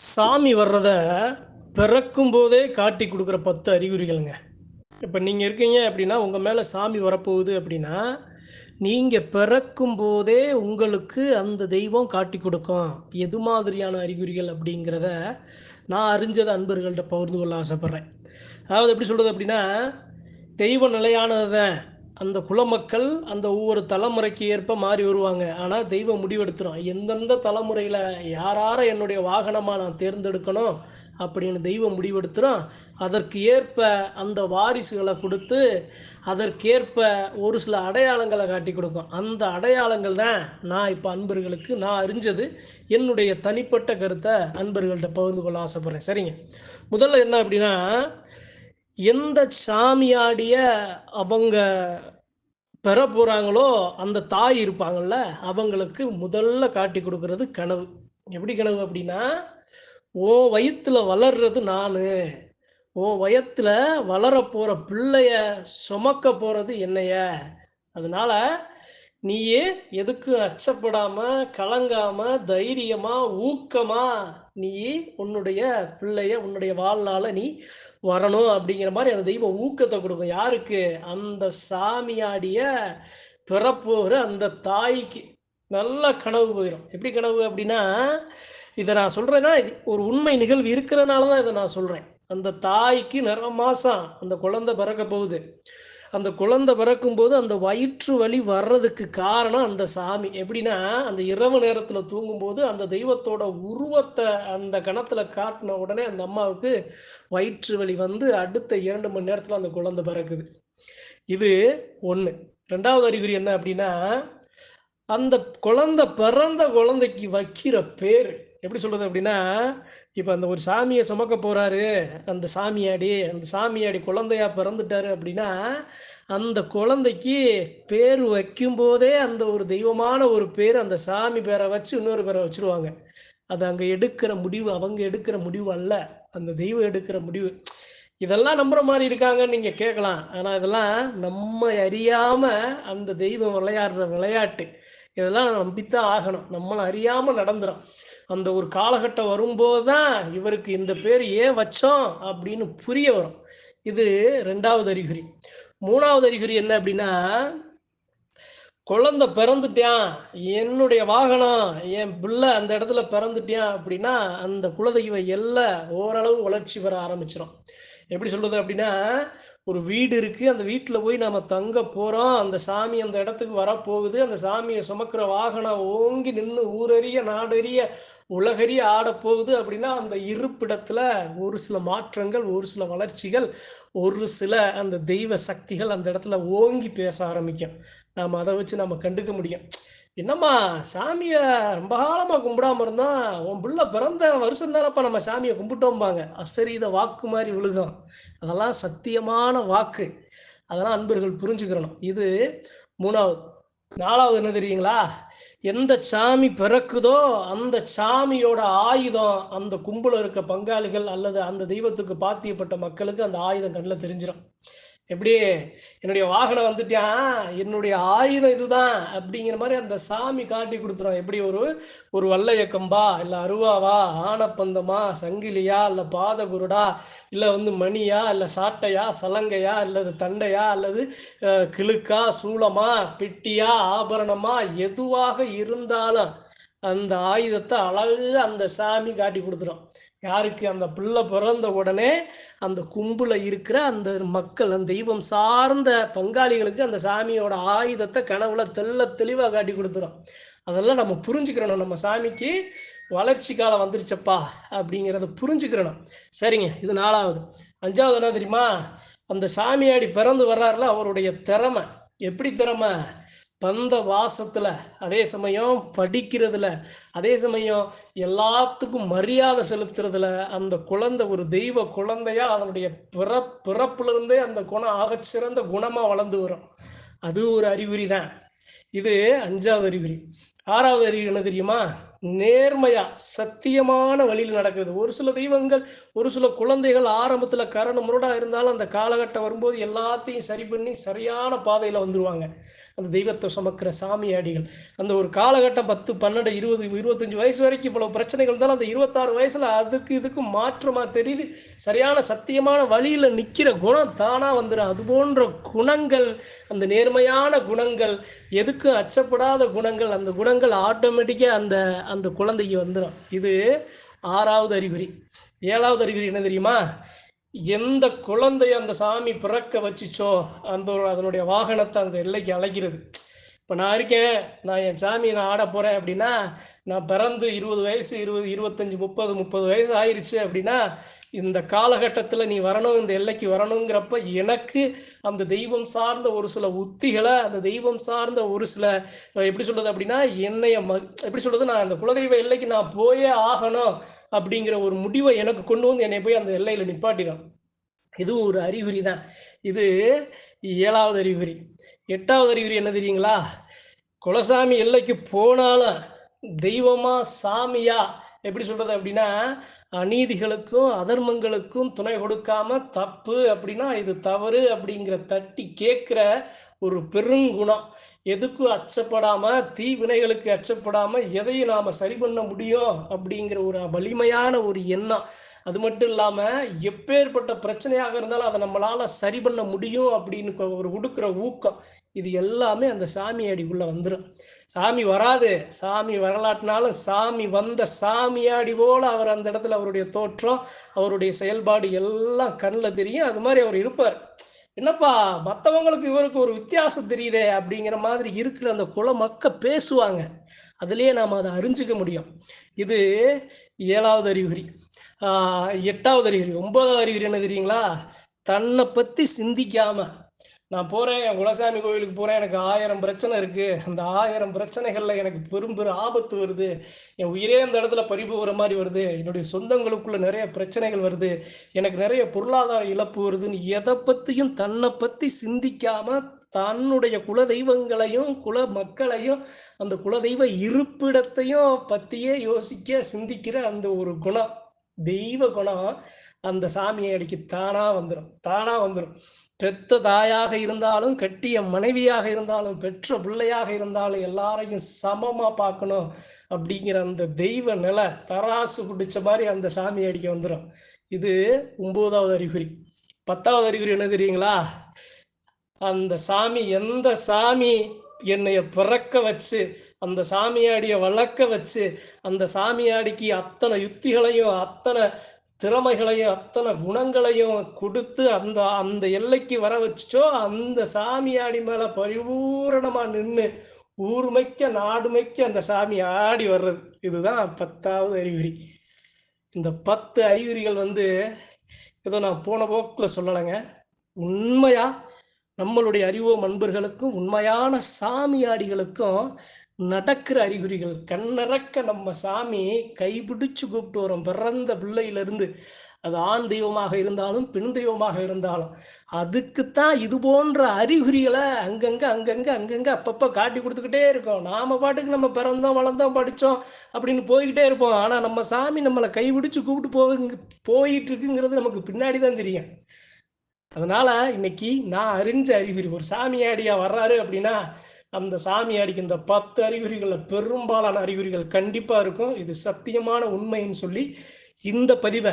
சாமி வர்றத பிறக்கும் போதே காட்டி கொடுக்குற பத்து அறிகுறிகள்ங்க. இப்போ நீங்கள் இருக்கீங்க அப்படின்னா உங்கள் மேலே சாமி வரப்போகுது அப்படின்னா நீங்கள் பிறக்கும் போதே உங்களுக்கு அந்த தெய்வம் காட்டி கொடுக்கும். எது மாதிரியான அறிகுறிகள் அப்படிங்கிறத நான் அறிஞ்சதை அன்பர்கள்ட்ட பகிர்ந்து கொள்ள ஆசைப்பட்றேன். அதாவது எப்படி சொல்கிறது அப்படின்னா தெய்வ நிலையானதை அந்த குலமக்கள் அந்த ஒவ்வொரு தலைமுறைக்கு ஏற்ப மாறி வருவாங்க. ஆனால் தெய்வம் முடிவெடுத்துரும். எந்தெந்த தலைமுறையில் யாரார என்னுடைய வாகனமாக நான் தேர்ந்தெடுக்கணும் அப்படின்னு தெய்வம் முடிவெடுத்துரும். அதற்கு ஏற்ப அந்த வாரிசுகளை கொடுத்து அதற்கேற்ப ஒரு சில அடையாளங்களை காட்டி கொடுக்கும். அந்த அடையாளங்கள் தான் நான் இப்போ அன்பர்களுக்கு நான் அறிஞ்சது. என்னுடைய தனிப்பட்ட கருத்தை அன்பர்கள்ட்ட பகிர்ந்து கொள்ள ஆசைப்பட்றேன். சரிங்க. முதல்ல என்ன அப்படின்னா எந்த சாமியாடிய அவங்க பெற போகிறாங்களோ அந்த தாய் இருப்பாங்கள்ல அவங்களுக்கு முதல்ல காட்டி கொடுக்கறது கனவு. எப்படி கனவு அப்படின்னா ஓ வயத்தில் வளர்றது நான். ஓ வயத்தில் வளர போகிற பிள்ளைய சுமக்க போகிறது என்னைய. அதனால் நீயே எதுக்கு அச்சப்படாமல் கலங்காமல் தைரியமாக ஊக்கமா நீ உன்னுடைய பிள்ளைய உன்னுடைய வாழ்நாள நீ வரணும் அப்படிங்கிற மாதிரி அந்த தெய்வம் ஊக்கத்தை கொடுக்கும். யாருக்கு? அந்த சாமியாடிய பிறப்போகிற அந்த தாய்க்கு. நல்ல கனவு போயிடும் எப்படி கனவு அப்படின்னா இதை நான் சொல்கிறேன்னா இது ஒரு உண்மை நிகழ்வு இருக்கிறனால தான் இதை நான் சொல்கிறேன் அந்த தாய்க்கு நிற மாதம் அந்த குழந்தை பிறக்க போகுது. அந்த குழந்தை பிறக்கும்போது அந்த வயிற்று வலி வர்றதுக்கு காரணம் அந்த சாமி. எப்படின்னா அந்த இரவு நேரத்தில் தூங்கும்போது அந்த தெய்வத்தோட உருவத்தை அந்த கணத்தில் காட்டின உடனே அந்த அம்மாவுக்கு வயிற்று வலி வந்து அடுத்த இரண்டு மணி நேரத்தில் அந்த குழந்தை பிறக்குது. இது ஒன்று ரெண்டாவது அறிகுறி என்ன அப்படின்னா அந்த குழந்தை பிறந்த குழந்தைக்கு வைக்கிற பேர். எப்படி சொல்கிறது அப்படின்னா இப்போ அந்த ஒரு சாமியை சுமக்க போகிறாரு அந்த சாமியாடி அந்த சாமியாடி குழந்தையா பிறந்துட்டாரு அப்படின்னா அந்த குழந்தைக்கு பேர் வைக்கும்போதே அந்த ஒரு தெய்வமான ஒரு பேர் அந்த சாமி பேரை வச்சு இன்னொரு பேரை வச்சுருவாங்க. அது அங்கே எடுக்கிற முடிவு அவங்க எடுக்கிற முடிவு அல்ல. அந்த தெய்வம் எடுக்கிற முடிவு. இதெல்லாம் நம்புற மாதிரி இருக்காங்கன்னு நீங்கள் கேட்கலாம். ஆனால் இதெல்லாம் நம்ம அறியாமல் அந்த தெய்வம் விளையாடுற விளையாட்டு. இதெல்லாம் நம்பித்தான் ஆகணும். நம்மளை அறியாமல் நடந்துடும் அந்த ஒரு காலகட்டம் வரும்போது தான் இவருக்கு இந்த பேர் ஏன் வச்சோம் அப்படின்னு புரிய வரும். இது ரெண்டாவது அறிகுறி. மூணாவது அறிகுறி என்ன அப்படின்னா குழந்தை பிறந்துட்டான் என்னுடைய வாகனம் என் பிள்ளை அந்த இடத்துல பிறந்துட்டான் அப்படின்னா அந்த குலதெய்வ எல்லாம் ஓரளவு வளர்ச்சி பெற ஆரம்பிச்சிடும் எப்படி சொல்கிறது அப்படின்னா ஒரு வீடு இருக்குது அந்த வீட்டில் போய் நம்ம தங்க போகிறோம் அந்த சாமி அந்த இடத்துக்கு வரப்போகுது அந்த சாமியை சுமக்கிற வாகனம் ஓங்கி நின்று ஊரறிய நாடறிய உலகறிய ஆடப்போகுது அப்படின்னா அந்த இருப்பிடத்தில் ஒரு சில மாற்றங்கள் ஒரு சில வளர்ச்சிகள் ஒரு சில அந்த தெய்வ சக்திகள் அந்த இடத்துல ஓங்கி பேச ஆரம்பிக்கும். நாம் அதை வச்சு நம்ம கண்டுக்க முடியும். என்னம்மா சாமியை ரொம்ப காலமாக கும்பிடாம இருந்தா உன் பிள்ளை பிறந்த வருஷம் தானப்பா நம்ம சாமியை கும்பிட்டோம்பாங்க. அசரீத வாக்கு மாதிரி விழுகும். அதெல்லாம் சத்தியமான வாக்கு. அதெல்லாம் அன்பர்கள் புரிஞ்சுக்கிறணும். இது மூணாவது. நாலாவது என்ன தெரியுங்களா? எந்த சாமி பிறக்குதோ அந்த சாமியோட ஆயுதம் அந்த கும்பல இருக்க பங்காளிகள் அல்லது அந்த தெய்வத்துக்கு பாத்தியப்பட்ட மக்களுக்கு அந்த ஆயுதம் கண்ணில் தெரிஞ்சிடும் எப்படி என்னுடைய வாகனம் வந்துட்டான் என்னுடைய ஆயுதம் இதுதான் அப்படிங்கிற மாதிரி அந்த சாமி காட்டி கொடுத்துரும். எப்படி ஒரு ஒரு வல்லைய கம்பா இல்லை அருவாவா ஆனப்பந்தமா சங்கிலியா இல்லை பாதகுருடா இல்லை வந்து மணியா இல்லை சாட்டையா சலங்கையா அல்லது தண்டையா அல்லது கிழுக்கா சூளமா பெட்டியா ஆபரணமா எதுவாக இருந்தாலும் அந்த ஆயுதத்தை அழகு அந்த சாமி காட்டி கொடுத்துரும். யாருக்கு அந்த பிள்ளை பிறந்த உடனே அந்த கும்புல இருக்கிற அந்த மக்கள் அந்த தெய்வம் சார்ந்த பங்காளிகளுக்கு அந்த சாமியோட ஆயுதத்தை கனவுல தெல்ல தெளிவாக காட்டி கொடுத்துரும். அதெல்லாம் நம்ம புரிஞ்சுக்கிறணும். நம்ம சாமிக்கு வளர்ச்சி காலம் வந்துருச்சப்பா அப்படிங்கிறத புரிஞ்சுக்கிறணும். சரிங்க இது நாலாவது. அஞ்சாவது என்ன தெரியுமா? அந்த சாமியாடி பிறந்து வர்றாருல அவருடைய திறமை. எப்படி திறமை? பந்த வாசத்தில் அதே சமயம் படிக்கிறதுல அதே சமயம் எல்லாத்துக்கும் மரியாதை செலுத்துறதுல அந்த குழந்தை ஒரு தெய்வ குழந்தையா அதனுடைய பிற பிறப்புலேருந்தே அந்த குணம் ஆகச்சிறந்த குணமாக வளர்ந்து வரும். அது ஒரு அறிகுறி தான் இது அஞ்சாவது அறிகுறி. ஆறாவது அறிகுறி என்ன தெரியுமா? நேர்மையா சத்தியமான வழியில் நடக்குது ஒரு சில தெய்வங்கள் ஒரு சில குழந்தைகள் ஆரம்பத்தில் கரண முரடா இருந்தாலும் அந்த காலகட்டம் வரும்போது எல்லாத்தையும் சரி பண்ணி சரியான பாதையில் வந்துருவாங்க. அந்த தெய்வத்தை சுமக்கிற சாமியாடிகள். அந்த ஒரு காலகட்டம் பத்து பன்னெண்டு இருபது இருபத்தஞ்சி வயசு வரைக்கும் இவ்வளோ பிரச்சனைகள் இருந்தாலும் அந்த இருபத்தாறு வயசில் அதுக்கு இதுக்கும் மாற்றமாக தெரியுது. சரியான சத்தியமான வழியில் நிற்கிற குணம் தானாக வந்துடும் அது போன்ற குணங்கள் அந்த நேர்மையான குணங்கள் எதுக்கும் அச்சப்படாத குணங்கள் அந்த குணங்கள் ஆட்டோமேட்டிக்காக அந்த அந்த குழந்தைக்கு வந்துடும் இது ஆறாவது அறிகுறி. ஏழாவது அறிகுறி என்ன தெரியுமா? எந்த குழந்தைய அந்த சாமி பிறக்க வச்சுச்சோ அந்த அதனுடைய வாகனத்தை அந்த எல்லைக்கு அழைக்கிறது. இப்போ நான் இருக்கேன். நான் என் சாமியை நான் ஆட போகிறேன் அப்படின்னா நான் பிறந்து இருபது வயசு இருபது இருபத்தஞ்சி முப்பது முப்பது வயசு ஆயிடுச்சு அப்படின்னா இந்த காலகட்டத்தில் நீ வரணும் இந்த எல்லைக்கு வரணுங்கிறப்ப எனக்கு அந்த தெய்வம் சார்ந்த ஒரு சில உத்திகளை அந்த தெய்வம் சார்ந்த ஒரு சில எப்படி சொல்கிறது அப்படின்னா என்னைய ம எப்படி சொல்கிறது நான் அந்த குலதெய்வ எல்லைக்கு நான் போயே ஆகணும் அப்படிங்கிற ஒரு முடிவை எனக்கு கொண்டு வந்து என்னை போய் அந்த எல்லையில் நிப்பாட்டிடும். இதுவும் ஒரு அறிகுறி தான். இது ஏழாவது அறிகுறி. எட்டாவது அறிகுறி என்ன தெரியுங்களா? குலசாமி எல்லைக்கு போனாலும் தெய்வமா சாமியா எப்படி சொல்கிறது அப்படின்னா அநீதிகளுக்கும் அதர்மங்களுக்கும் துணை கொடுக்காம தப்பு அப்படின்னா இது தவறு அப்படிங்கிற தட்டி கேட்குற ஒரு பெருங்குணம். எதுக்கும் அச்சப்படாமல் தீவினைகளுக்கு அச்சப்படாமல் எதையும் நாம் சரி பண்ண முடியும் அப்படிங்கிற ஒரு வலிமையான ஒரு எண்ணம். அது மட்டும் இல்லாமல் எப்பேற்பட்ட பிரச்சனையாக இருந்தாலும் அதை நம்மளால் சரி பண்ண முடியும் அப்படின்னு ஒரு உடுக்கிற ஊக்கம். இது எல்லாமே அந்த சாமி அடிக்குள்ளே வந்துடும் சாமி வராது. சாமி வரலாட்டினாலும் சாமி வந்த சாமியாடி போல் அவர் அந்த இடத்துல அவருடைய தோற்றம் அவருடைய செயல்பாடு எல்லாம் கண்ணில் தெரியும். அது மாதிரி அவர் இருப்பார். என்னப்பா மற்றவங்களுக்கு இவருக்கு ஒரு வித்தியாசம் தெரியுதே அப்படிங்கிற மாதிரி இருக்கிற அந்த குலமக்க பேசுவாங்க. அதுலேயே நாம் அதை அறிஞ்சிக்க முடியும். இது ஏழாவது அறிகுறி. எட்டாவது அறிகுறி. ஒன்பதாவது அறிகுறி என்ன தெரியுங்களா? தன்னை பற்றி சிந்திக்காமல் நான் போகிறேன் என் குலசாமி கோவிலுக்கு போகிறேன் எனக்கு ஆயிரம் பிரச்சனை இருக்குது அந்த ஆயிரம் பிரச்சனைகளில் எனக்கு பெரும் பெரும் ஆபத்து வருது. என் உயிரே அந்த இடத்துல பறிப்பு வர மாதிரி வருது. என்னுடைய சொந்தங்களுக்குள்ள நிறைய பிரச்சனைகள் வருது. எனக்கு நிறைய பொருளாதார இழப்பு வருதுன்னு எதை பற்றியும் தன்னை பற்றி சிந்திக்காமல் தன்னுடைய குல தெய்வங்களையும் குல மக்களையும் அந்த குலதெய்வ இருப்பிடத்தையும் பற்றியே யோசிக்க சிந்திக்கிற அந்த ஒரு குணம் தெய்வ குணம் அந்த சாமியை அடிக்க தானாக வந்துடும் தானாக வந்துடும் பெத்த தாயாக இருந்தாலும் கட்டிய மனைவியாக இருந்தாலும் பெற்ற பிள்ளையாக இருந்தாலும் எல்லாரையும் சமமாக பார்க்கணும் அப்படிங்கிற அந்த தெய்வ நிலை தராசு பிடிச்ச மாதிரி அந்த சாமி அடிக்க வந்துடும் இது ஒன்பதாவது அறிகுறி. பத்தாவது அறிகுறி என்ன தெரியுங்களா? அந்த சாமி எந்த சாமி என்னைய பிறக்க வச்சு அந்த சாமியாடியை வளர்க்க வச்சு அந்த சாமியாடிக்கு அத்தனை யுத்திகளையும் அத்தனை திறமைகளையும் அத்தனை குணங்களையும் கொடுத்து அந்த அந்த எல்லைக்கு வர வச்சோ அந்த சாமியாடி மேலே பரிபூரணமாக நின்று ஊர்மைக்க நாடுமைக்க அந்த சாமி ஆடி வர்றது. இதுதான் பத்தாவது அறிகுறி. இந்த பத்து அறிகுறிகள் வந்து ஏதோ நான் போன போக்கில் சொல்லலைங்க. உண்மையாக நம்மளுடைய அறிவோ நண்பர்களுக்கும் உண்மையான சாமியாடிகளுக்கும் நடக்கிற அறிகுறிகள். கண்ணறக்க நம்ம சாமி கைபிடிச்சு கூப்பிட்டு வரோம். பிறந்த பிள்ளையிலிருந்து. அது ஆண் தெய்வமாக இருந்தாலும் பெண் தெய்வமாக இருந்தாலும். அதுக்குத்தான் இது போன்ற அறிகுறிகளை அங்கங்கே அங்கங்கே அங்கங்கே அப்பப்போ காட்டி கொடுத்துக்கிட்டே இருக்கோம். நாம் பாட்டுக்கு நம்ம பிறந்தோம் வளர்ந்தோம் படித்தோம் அப்படின்னு போய்கிட்டே இருப்போம். ஆனால் நம்ம சாமி நம்மளை கைபிடிச்சு கூப்பிட்டு போகுங்க போயிட்டு இருக்குங்கிறது நமக்கு பின்னாடி தான் தெரியும். அதனால் இன்னைக்கு நான் அறிஞ்ச அறிகுறி ஒரு சாமியாடியா வர்றாரு அப்படின்னா அந்த சாமி அடிக்கு இந்த பத்து அறிகுறிகளில் பெரும்பாலான அறிகுறிகள் கண்டிப்பாக இருக்கும். இது சத்தியமான உண்மைன்னு சொல்லி இந்த பதிவை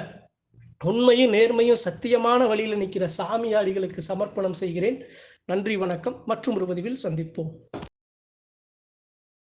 உண்மையும் நேர்மையும் சத்தியமான வழியில் நிற்கிற சாமியாடிகளுக்கு சமர்ப்பணம் செய்கிறேன். நன்றி வணக்கம். மற்றும் ஒரு பதிவில் சந்திப்போம்.